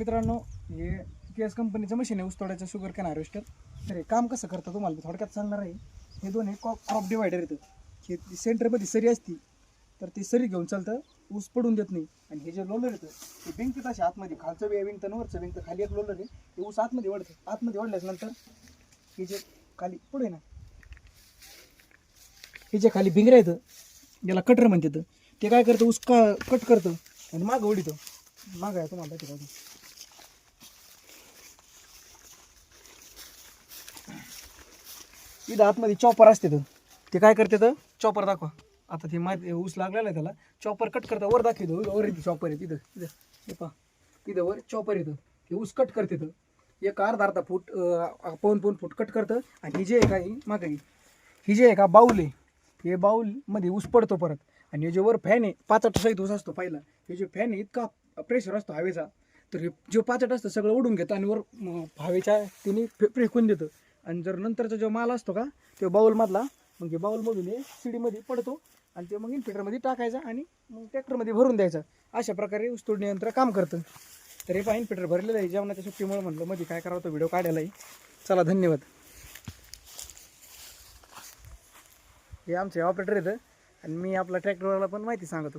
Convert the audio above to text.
मित्रांनो हे के एस कंपनीचं मशीन आहे ऊस शुगर कॅन हार्वेस्टर तर हे काम कसं करतं तुम्हाला मी थोडक्यात सांगणार आहे. हे दोन हे क्रॉप डिवायडर येतं. हे सेंटरमध्ये सरी असती तर ती सरी घेऊन चालतं ऊस पडून देत नाही. आणि हे जे लोलर येतं ते बिंकत असे आतमध्ये खालचं बी विंगतं वरचं विंगतं खाली एक लोलर आहे. ते ऊस आतमध्ये वाढतं आतमध्ये वळल्याच हे जे खाली पुढे ना हे जे खाली भिंगऱ्या येतं याला कटर म्हणतात. ते काय करतं? ऊस का कट करतं आणि मागं उडीतं मागं आहे तुम्हाला दाखवतो अजून. इथं आतमध्ये चॉपर असते तर. ते काय करते तर? चॉपर दाखवा. आता ते माहिती ऊस लागलेला आहे त्याला. चॉपर कट करता वर दाखवतो. वर येते चॉपर आहे तिथं तिथं हे पहा. तिथं वर चॉपर येतं ते ऊस कट करते तर. एक अर्धा अर्धा फूट पाऊन पाऊन फूट कट करतं. आणि ही जे आहे का ही मागे ही. जे आहे का बाऊल आहे. हे बाऊलमध्ये ऊस पडतो परत. आणि हे जे वर फॅन आहे पाचट सहित ऊस असतो पहिला. हे जे फॅन आहे इतका प्रेशर असतो हवेचा. तर हे जे पाचट असतं सगळं उडून घेतं आणि वर हवेच्या तिने फे- फेकून देतं. आणि जर नंतरचा जो माल असतो का तो बाऊलमधला मग हे बाऊलमधून हे शिडीमध्ये पडतो आणि ते मग इन्फिटरमध्ये टाकायचा आणि मग ट्रॅक्टरमध्ये भरून द्यायचा. अशा प्रकारे ऊसतोडणी यंत्र काम करतं. तर हे पहा इन्फिटर भरलेलं आहे जेवणाच्या सुट्टीमुळे म्हटलं मध्ये काय करावं तो व्हिडिओ काढायला आहे. चला धन्यवाद. हे आमचे ऑपरेटर येतं आणि मी आपला ट्रॅक्टरवाला पण माहिती सांगतो.